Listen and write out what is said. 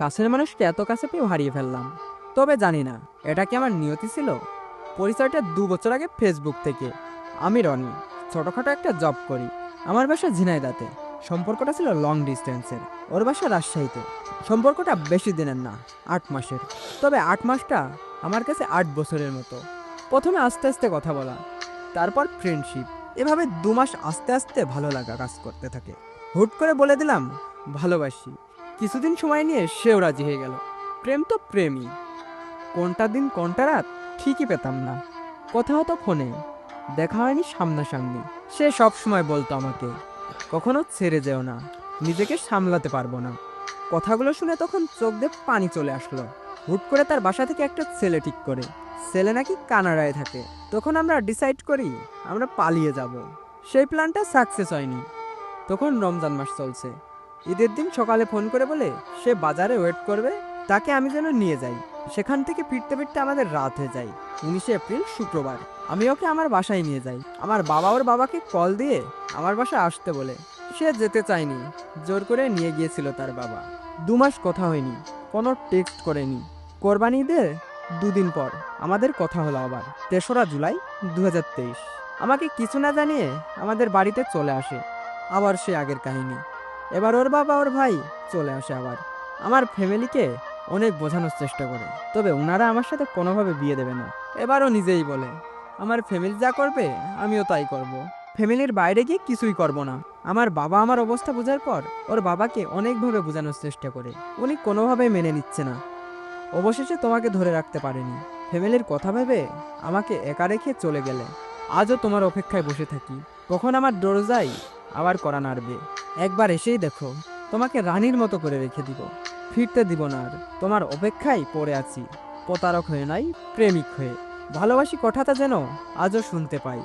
কাছের মানুষকে এত কাছে পেয়েও হারিয়ে ফেললাম। তবে জানি না, এটা কি আমার নিয়তি ছিল? পরিচয়টা দু বছর আগে ফেসবুক থেকে। আমি রনি, ছোটোখাটো একটা জব করি। আমার বাসা ঝিনাইদাতে। সম্পর্কটা ছিল লং ডিস্টেন্সের ওর বাসা রাজশাহীতে। সম্পর্কটা বেশি দিনের না, আট মাসের। তবে আট মাসটা আমার কাছে আট বছরের মতো। প্রথমে আস্তে আস্তে কথা বলা, তারপর ফ্রেন্ডশিপ এভাবে দু মাস আস্তে আস্তে ভালো লাগা কাজ করতে থাকে। হুট করে বলে দিলাম, ভালোবাসি। কিছুদিন সময় নিয়ে সেও রাজি হয়ে গেল। প্রেম তো প্রেমই। কোনটা দিন, কোনটা রাত, ঠিকই পেতাম না। কথা হতো ফোনে। দেখা হয়নি সামনাসামনি। সে সব সময় বলতো আমাকে, কখনো ছেড়ে যেও না। নিজেকে সামলাতে পারব না। কথাগুলো শুনে তখন চোখ দিয়ে পানি চলে আসলো। হুট করে তার বাসা থেকে একটা ছেলে ঠিক করে। ছেলে নাকি কানাডায় থাকে। তখন আমরা ডিসাইড করি, আমরা পালিয়ে যাব। সেই প্ল্যানটা সাকসেস হয়নি। তখন রমজান মাস চলছে। ঈদের দিন সকালে ফোন করে বলে, সে বাজারে ওয়েট করবে, তাকে আমি যেন নিয়ে যাই। সেখান থেকে ফিরতে ফিরতে আমাদের রাত হয়ে যায়, উনিশে এপ্রিল, শুক্রবার। আমি ওকে আমার বাসায় নিয়ে যাই। আমার বাবা ওর বাবাকে কল দিয়ে আমার বাসায় আসতে বলে। সে যেতে চায়নি, জোর করে নিয়ে গিয়েছিল তার বাবা। দু মাস কথা হয়নি, কোনো টেক্সট করেনি। কোরবানি ঈদের দুদিন পর আমাদের কথা হলো আবার, তেসরা জুলাই দু হাজার তেইশ। আমাকে কিছু না জানিয়ে আমাদের বাড়িতে চলে আসে। আবার সে আগের কাহিনী। এবার ওর বাবা ওর ভাই চলে আসে আবার। আমার ফ্যামিলিকে অনেক বোঝানোর চেষ্টা করে, তবে ওনারা আমার সাথে কোনোভাবে বিয়ে দেবে না। এবারও নিজেই বলে, আমার ফ্যামিলি যা করবে, আমিও তাই করব। ফ্যামিলির বাইরে গিয়ে কিছুই করব না। আমার বাবা আমার অবস্থা বোঝার পর ওর বাবাকে অনেকভাবে বোঝানোর চেষ্টা করে। উনি কোনোভাবেই মেনে নিচ্ছে না। অবশেষে তোমাকে ধরে রাখতে পারেনি। ফ্যামিলির কথা ভেবে আমাকে একা রেখে চলে গেলে। আজও তোমার অপেক্ষায় বসে থাকি। কখন আমার দরজায় আবার করা নাড়বে। একবার এসেই দেখো, তোমাকে রানীর মতো করে রেখে দিব। ফিরতে দিব না আর। তোমার অপেক্ষায় পড়ে আছি। প্রতারক হয়ে নাই, প্রেমিক হয়ে। ভালোবাসি কথাটা যেন আজও শুনতে পাই।